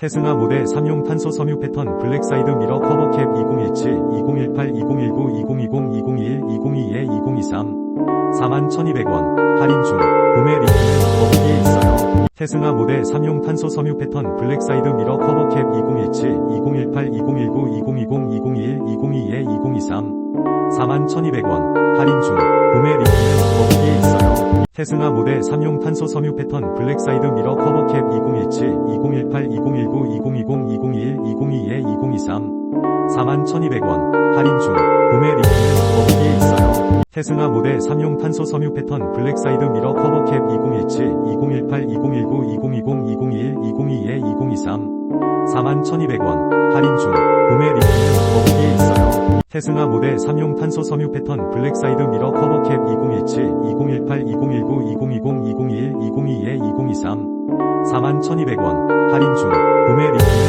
테슬라 모델 3용 탄소 섬유 패턴 블랙사이드 미러 커버 캡 2017, 2018, 2019, 2020, 2021, 2022에 2023 41,200원. 할인 중. 구매 링크는 더보기에 있어요. 테슬라 모델 3용 탄소 섬유 패턴 블랙사이드 미러 커버 캡 2017, 2018, 2019, 2020, 2021, 2022에 2023 41,200원. 할인 중. 구매 링크는 더보기에 있어요. 테슬라 모델 3용 탄소 섬유 패턴 블랙사이드 미러 커버 캡 2017, 2018, 2019, 2020, 2021, 2022에 2023 41,200원 할인 중 구매 링크는 더보기에 있어요. 테슬라 모델 3용 탄소 섬유 패턴 블랙사이드 미러 커버 캡 2017, 2018, 2019, 2020, 2021, 2022에 2023 41,200원 할인 중 구매 링크는 더보기에 있어요. 테슬라 모델 3용 탄소 섬유 패턴 블랙사이드 미러 커버 캡 2017, 12-2023 41,200원 할인 중 구매 리뷰